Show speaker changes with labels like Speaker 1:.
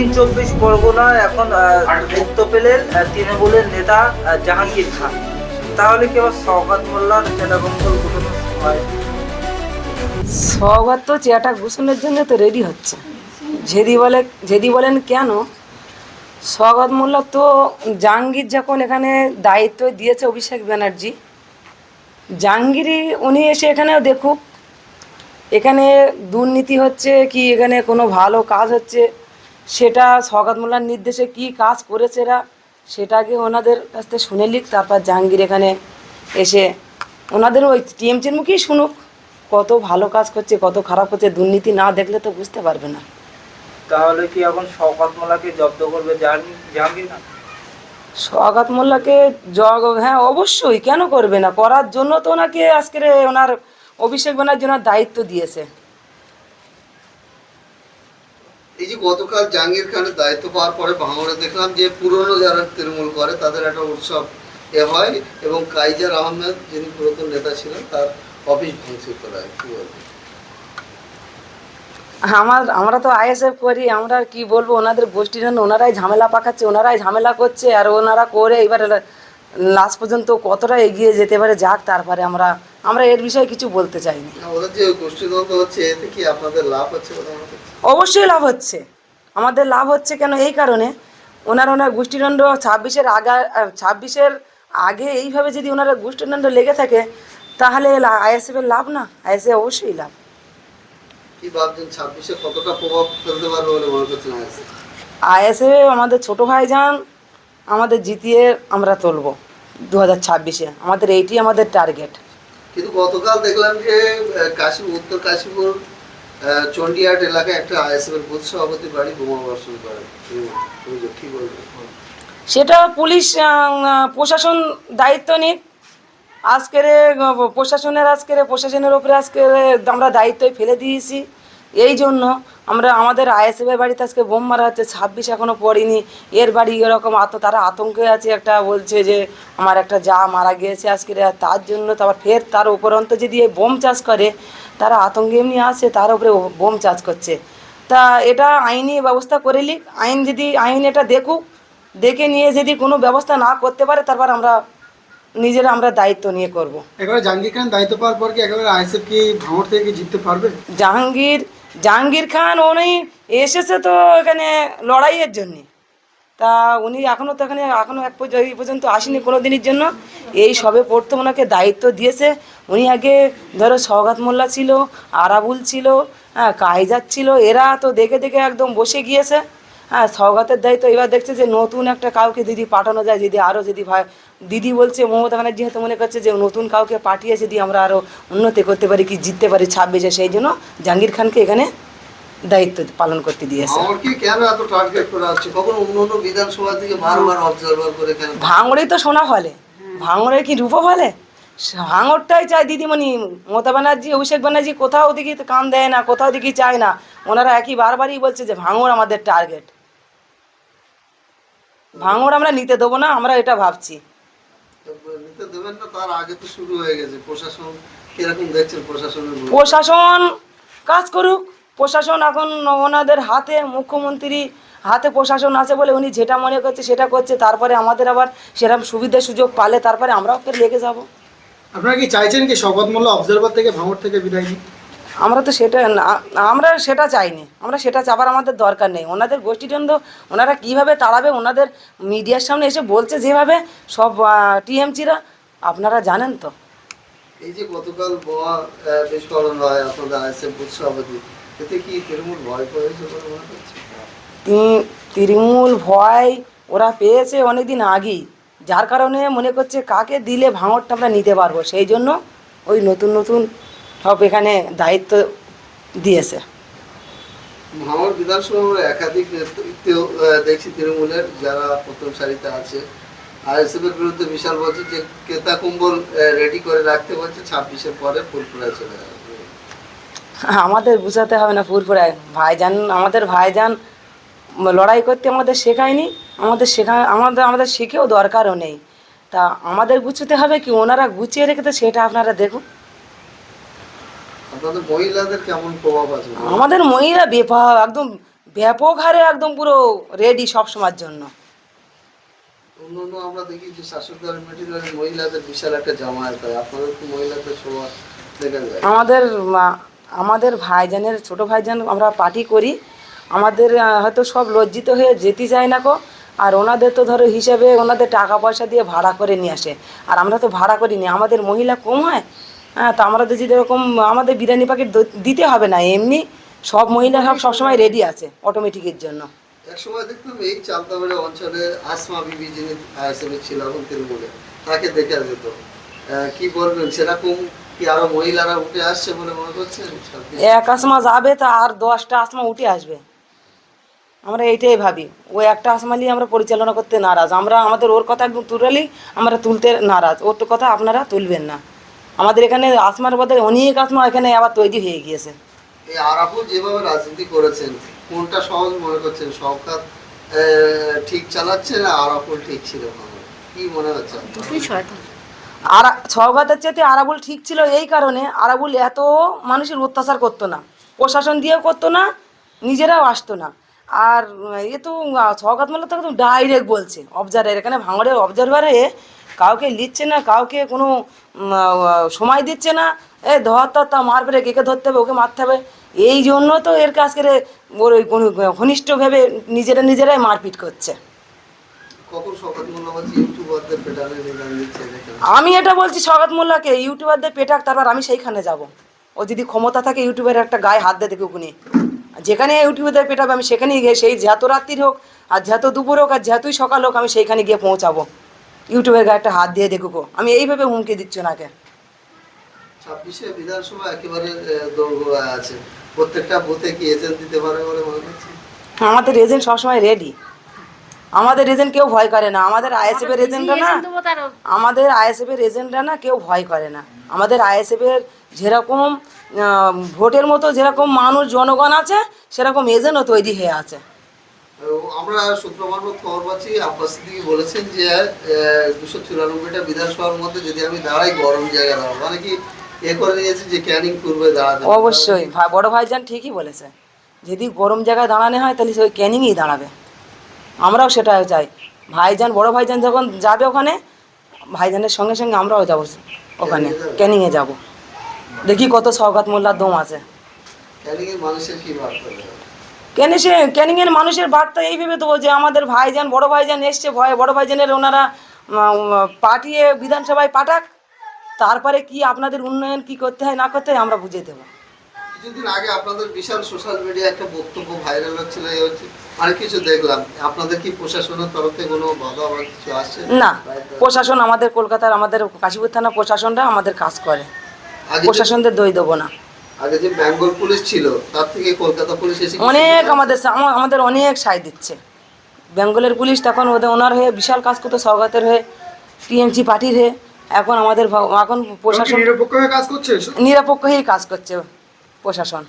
Speaker 1: দক্ষিণ চব্বিশ পরগনা এখন দায়িত্ব পেলেন তৃণমূলের নেতা জাহাঙ্গীর খান। তাহলে কি আবার সৌগত মোল্লার চেটাগম্বল সময়
Speaker 2: স্বগত তো চেয়ারটা ঘোষণের জন্য তো রেডি হচ্ছে। যেদি বলে, যেদি বলেন কেন স্বগত মোল্লা তো জাহাঙ্গীর যখন এখানে দায়িত্ব দিয়েছে অভিষেক ব্যানার্জি, জাহাঙ্গীরই উনি এসে এখানেও দেখুক। এখানে দুর্নীতি হচ্ছে কি, এখানে কোনো ভালো কাজ হচ্ছে সেটা স্বগত মোল্লার নির্দেশে কি কাজ করেছে এরা সেটাকে ওনাদের কাছ থেকে শুনে লিখ তারপর জাহাঙ্গীর এখানে এসে ওনাদের ওই টিএমসির মুখেই শুনুক। কত ভালো কাজ করছে কত খারাপ করছে দুর্নীতি না দেখলে তো বুঝতে পারবে না।
Speaker 1: তাহলে কি এখন সৌগত মোল্লাকে জব্দ করবে জাহাঙ্গীর খান
Speaker 2: মোল্লাকে জগ হ্যাঁ অবশ্যই। কেন করবে না? করার জন্য তো ওনাকে আজকের ওনার অভিষেক ব্যানার্জি ওনার দায়িত্ব দিয়েছে।
Speaker 3: এই যে গতকাল জাহাঙ্গীর খানের দায়িত্ব পাওয়ার পরে ভাঙড়ে দেখলাম যে পুরনো যারা তৃণমূল করে, তাদের একটা উৎসব এ হয় এবং কাইজার আহমেদ যিনি পুরাতন নেতা ছিলেন, তার অফিস ভাঙচুর করা হয় কি বলবেন
Speaker 2: আমার, আমরা তো আইএসএফ করি, আমরা কি বলব? ওনাদের গোষ্ঠীর জন্য ওনারাই ঝামেলা পাকাচ্ছে, ওনারাই ঝামেলা করছে, আর ওনারা করে, এবার লাস্ট পর্যন্ত কতটা এগিয়ে যেতে পারে যাক তারপরে আমরা আমরা এর বিষয়ে কিছু বলতে চাই
Speaker 3: না, ওদের যে গোষ্ঠীদ্বন্দ্ব হচ্ছে এতে কি আপনাদের লাভ হচ্ছে বলে হচ্ছে?
Speaker 2: অবশ্যই লাভ হচ্ছে। আমাদের লাভ হচ্ছে কেন এই কারণে? ওনার ওনার গোষ্ঠীদণ্ড ছাব্বিশের আগা ছাব্বিশের আগে এইভাবে যদি ওনারা গোষ্ঠীদণ্ড লেগে থাকে তাহলে আইএসএফের লাভ না? আইএসএফ অবশ্যই লাভ।
Speaker 3: কি ভাবছেন ছাব্বিশে কতটা প্রভাব ফেলতে পারবে বলে মনে করছেন? আইএসএফ
Speaker 2: আমাদের ছোট ভাইজান আমাদের জিতিয়ে আমরা তুলব দু হাজার ছাব্বিশে। আমাদের এইটি আমাদের টার্গেট।
Speaker 3: কিন্তু গতকাল দেখলাম যে কাশীপুর উত্তর কাশীপুর চণ্ডীহাট এলাকায় একটা আইএসএফ এর বুথ সভাপতি বাড়ি বোমা বর্ষণ করে।
Speaker 2: সেটা পুলিশ প্রশাসন দায়িত্ব নিক। আজকের প্রশাসনের আজকের প্রশাসনের ওপরে আজকে আমরা দায়িত্বই ফেলে দিয়েছি। এই জন্য আমরা আমাদের আইএসএফের বাড়িতে আজকে বোম মারা হচ্ছে ছাব্বিশ এখনও পড়িনি। এর বাড়ি এরকম আত তারা আতঙ্কে আছে একটা বলছে যে আমার একটা যা মারা গিয়েছে আজকে তার জন্য তারপর ফের তার উপরন্ত যদি এই বোম চাষ করে তারা আতঙ্কে এমনি আছে তার উপরে বোম চাষ করছে। তা এটা আইনি ব্যবস্থা করে লিক আইন যদি আইন এটা দেখুক দেখে নিয়ে যদি কোনো ব্যবস্থা না করতে পারে তারপর আমরা নিজেরা আমরা দায়িত্ব নিয়ে করব।
Speaker 4: একেবারে জাহাঙ্গীর খান দায়িত্ব পাওয়ার পর কি একেবারে আইএসএফ কি ভাঙড় থেকে জিততে পারবে?
Speaker 2: জাহাঙ্গীর জাহাঙ্গীর খান, উনি এসেছে তো এখানে লড়াইয়ের জন্যে। তা উনি এখনও তো এখানে এখনও এক পর্যন্ত আসেনি কোনো দিনের জন্য। এই সবে প্রথম ওনাকে দায়িত্ব দিয়েছে। উনি আগে ধরো সৌগাত মোল্লা ছিল, আরাবুল ছিল হ্যাঁ কাইজার ছিল, এরা তো দেখে দেখে একদম বসে গিয়েছে। হ্যাঁ সৌগাতের দায়িত্ব, এবার দেখছে যে নতুন একটা কাউকে দিদি পাঠানো যায়, যদি আরও যদি দিদি বলছে মমতা ব্যানার্জি হয়তো মনে করছে যে নতুন কাউকে পাঠিয়ে যদি আমরা আরও উন্নতি করতে পারি কি জিততে পারি ছাব্বিশে। সেই জন্য জাহাঙ্গীর খানকে এখানে দায়িত্ব পালন করতে দিয়েছে। ভাঙড়েই তো সোনা ফলে। ভাঙড়ে কি রূপো ফলে? ভাঙড়টাই চায় দিদিমণি মমতা ব্যানার্জি অভিষেক ব্যানার্জি কোথাও দিকে কান দেয় না কোথাও দিকে চায় না। ওনারা একই বারবারই বলছে যে ভাঙড় আমাদের টার্গেট ভাঙড় আমরা নিতে দেবো না আমরা এটা ভাবছি।
Speaker 3: দেবেন না তার আগে তো শুরু হয়ে গেছে। প্রশাসন কীরকম দেখছেন প্রশাসনের
Speaker 2: প্রশাসন কাজ করুক। প্রশাসন এখন ওনাদের হাতে মুখ্যমন্ত্রী হাতে প্রশাসন আছে বলে উনি যেটা মনে করছে সেটা করছে। তারপরে আমাদের আবার সেরকম সুবিধা সুযোগ পালে তারপরে আমরাও লেগে যাব।
Speaker 4: আপনারা কি চাইছেন কি শপথ মোল্লা অবজারভার থেকে ভাঙর থেকে বিদায় নিন
Speaker 2: আমরা তো সেটা আমরা সেটা চাইনি। আমরা সেটা চাবার আমাদের দরকার নেই। ওনাদের গোষ্ঠীদ্বন্দ্ব ওনারা কীভাবে তাড়াবে ওনাদের মিডিয়ার সামনে এসে বলছে যেভাবে সব টিএমসিরা আপনারা জানেন তো।
Speaker 3: এই যে গতকাল বোমা বিস্ফোরণ হয় আপনাদের আইএসএফ বুথ সভাপতি এতে কি তৃণমূল ভয় পেয়েছে
Speaker 2: তৃণমূল ভয় ওরা পেয়েছে অনেক দিন আগেই। যার কারণে মনে করছে কাকে দিলে ভাঙরটা আমরা নিতে পারব? সেই জন্য ওই নতুন নতুন সব এখানে দায়িত্ব দিয়েছে।
Speaker 3: ভাঙড় বিধানসভার একাধিক নেতৃত্ব দেখছি তৃণমূলের যারা প্রথম সারিতে আছে। আইএসএফ এর বিরুদ্ধে বিশাল বলছে যে ক্রেতা কুম্বল রেডি করে রাখতে বলছে ছাব্বিশের পরে ফুলপুরায় চলে যাবে।
Speaker 2: আমাদের বুঝাতে হবে না ফুরফুরায় ভাইজান আমাদের ভাইজান লড়াই করতে আমাদের শেখায়নি আমাদের শেখা আমাদের আমাদের শিখেও দরকারও নেই। তা আমাদের গুছোতে হবে কি ওনারা গুছিয়ে রেখেছে সেটা আপনারা দেখুন।
Speaker 3: আপনাদের মহিলাদের কেমন প্রভাব আছে?
Speaker 2: আমাদের মহিলা বেপা একদম ব্যাপক হারে একদম পুরো রেডি সব সময়ের জন্য।
Speaker 3: অন্যান্য আমরা দেখি যে মহিলাদের বিশাল একটা জামায়াত হয়। আপনাদের তো মহিলাদের সবার দেখা যায়?
Speaker 2: আমাদের আমাদের ভাইজানের ছোট ভাইজান আমরা পার্টি করি। আমাদের হয়তো সব লজ্জিত হয়ে যেতে চায় না কো আর ওনাদের তো ধরো হিসাবে ওনাদের টাকা পয়সা দিয়ে ভাড়া করে নিয়ে আসে। আর আমরা তো ভাড়া করিনি। আমাদের মহিলা কম হয়। হ্যাঁ তো আমরা যদি এরকম আমাদের বিরিয়ানি প্যাকেট দিতে হবে না এমনি সব মহিলা সব সবসময় রেডি আছে অটোমেটিকের জন্য।
Speaker 3: এক সময় দেখতাম এই চালতাবাড়ি অঞ্চলে আসমা বিবি যিনি আইএসএফ ছিল এখন তৃণমূলে তাকে দেখা যেত। আহ, কি বলবেন সেরকম কি আরও মহিলারা উঠে আসছে বলে মনে করছেন?
Speaker 2: এক আসমা যাবে তা আর দশটা আসমা উঠে আসবে। আমরা এইটাই ভাবি। ওই একটা আসমা নিয়ে আমরা পরিচালনা করতে নারাজ। আমরা আমাদের ওর কথা একদম তুলালি আমরা তুলতে নারাজ। ওর তো কথা আপনারা তুলবেন না। আমাদের এখানে আসমার বদলে অনেক আসমা এখানে আবার তৈরি হয়ে গিয়েছে।
Speaker 3: এই আরাফুল যেভাবে রাজনীতি করেছেন কোনটা সহজ মনে করছেন? সরকার ঠিক চালাচ্ছে না আরাফুল ঠিক ছিল কি মনে হচ্ছে
Speaker 2: আর ছগাতের চেয়ে আরাবুল ঠিক ছিল এই কারণে আরাবুল এত মানুষের অত্যাচার করতো না। প্রশাসন দিয়েও করতো না নিজেরাও আসতো না। আর এ তো ছগাত মাল্লা তো একদম ডাইরেক্ট বলছে। অবজার্ভার এখানে ভাঙড়ের অবজারভারে কাউকে লিখছে না কাউকে কোনো সময় দিচ্ছে না এ ধর তা মার পেরে কেকে ধরতে হবে ওকে মারতে হবে। এই জন্য তো এর কাছকে ওর ওই কোনো ঘনিষ্ঠ ভেবে নিজেরা নিজেরাই মারপিট করছে। আমি এটা বলছি স্বাগত মোল্লাকে ইউটিউবারদের পেটাক তারপর আমি সেইখানে যাব। ও যদি ক্ষমতা থাকে ইউটিউবের একটা গায়ে হাত দিয়ে দেখে ওখানে যেখানে ইউটিউবের পেটাবে আমি সেখানেই গিয়ে সেই যত রাত্রির হোক আর যত দুপুর হোক আর যতই সকাল হোক আমি সেইখানে গিয়ে পৌঁছাবো। ইউটিউবের গায়ে একটা হাত দিয়ে দেখুক আমি এইভাবে হুমকি দিচ্ছি ওনাকে।
Speaker 3: ছাব্বিশে বিধানসভা একেবারে দৌড় আছে। প্রত্যেকটা বুথে কি এজেন্ট দিতে পারে বলে মনে করছি
Speaker 2: আমাদের এজেন্ট সবসময় রেডি আমাদের এজেন্ট কেউ ভয় করে না। আমাদের আইএসএফ এর এজেন্টরা না আমাদের আইএসএফ এর এজেন্টরা না কেউ ভয় করে না। আমাদের আইএসএফ এর যেরকম ভোটের মতো যেরকম মানুষ জনগণ আছে সেরকম এজেন্টও তৈরি হয়ে আছে।
Speaker 3: আমরা সূত্র মারফত খবর পাচ্ছি আব্বাস সিদ্দিকি বলেছেন যে দুশো চুরানব্বইটা বিধানসভার মধ্যে যদি আমি দাঁড়াই গরম জায়গা দাঁড়াবো। মানে কি এ করে নিয়েছে যে ক্যানিং পূর্বে দাঁড়াতে
Speaker 2: অবশ্যই। বড় ভাইজান ঠিকই বলেছে। যদি গরম জায়গায় দাঁড়ানো হয় তাহলে সে ওই ক্যানিংয়েই দাঁড়াবে। আমরাও সেটাই চাই। ভাইজান বড় ভাইজান যখন যাবে ওখানে ভাইজানের সঙ্গে সঙ্গে আমরাও যাব ওখানে ক্যানিংয়ে যাব? দেখি কত সৌগাত মোল্লার দম আছে।
Speaker 3: ক্যানিং এর মানুষের কি বার্তা?
Speaker 2: কেন সে ক্যানিংয়ের মানুষের বার্তা এইভাবে দেবো যে আমাদের ভাইজান বড় ভাইজান এসছে ভয় বড় ভাইজানের ওনারা পাঠিয়ে বিধানসভায় পাঠাক তারপরে কি আপনাদের উন্নয়ন কি করতে হয় না করতে হয় আমরা বুঝে দেবো।
Speaker 3: কিছুদিন আগে আপনাদের বিশাল সোশ্যাল মিডিয়া একটা বক্তব্য ভাইরাল হচ্ছিল এই হচ্ছে অনেক কিছু দেখলাম। আপনাদের কি প্রশাসনের তরফ থেকে কোনো বাধা বা কিছু আসছে?
Speaker 2: না প্রশাসন আমাদের কলকাতার আমাদের কাশীপুর থানা প্রশাসনরা আমাদের কাজ করে। প্রশাসনদের দই দেবো না।
Speaker 3: আগে যে বেঙ্গল পুলিশ ছিল তার থেকে কলকাতা পুলিশ এসে
Speaker 2: অনেক আমাদের আমাদের অনেক সায় দিচ্ছে। বেঙ্গলের পুলিশ তখন ওদের ওনার হয়ে বিশাল কাজ করতো স্বগতের হয়ে টিএমসি পার্টির হয়ে। এখন আমাদের এখন প্রশাসন
Speaker 4: নিরপেক্ষ হয়ে কাজ করছে?
Speaker 2: নিরপেক্ষ হয়েই কাজ করছে প্রশাসন।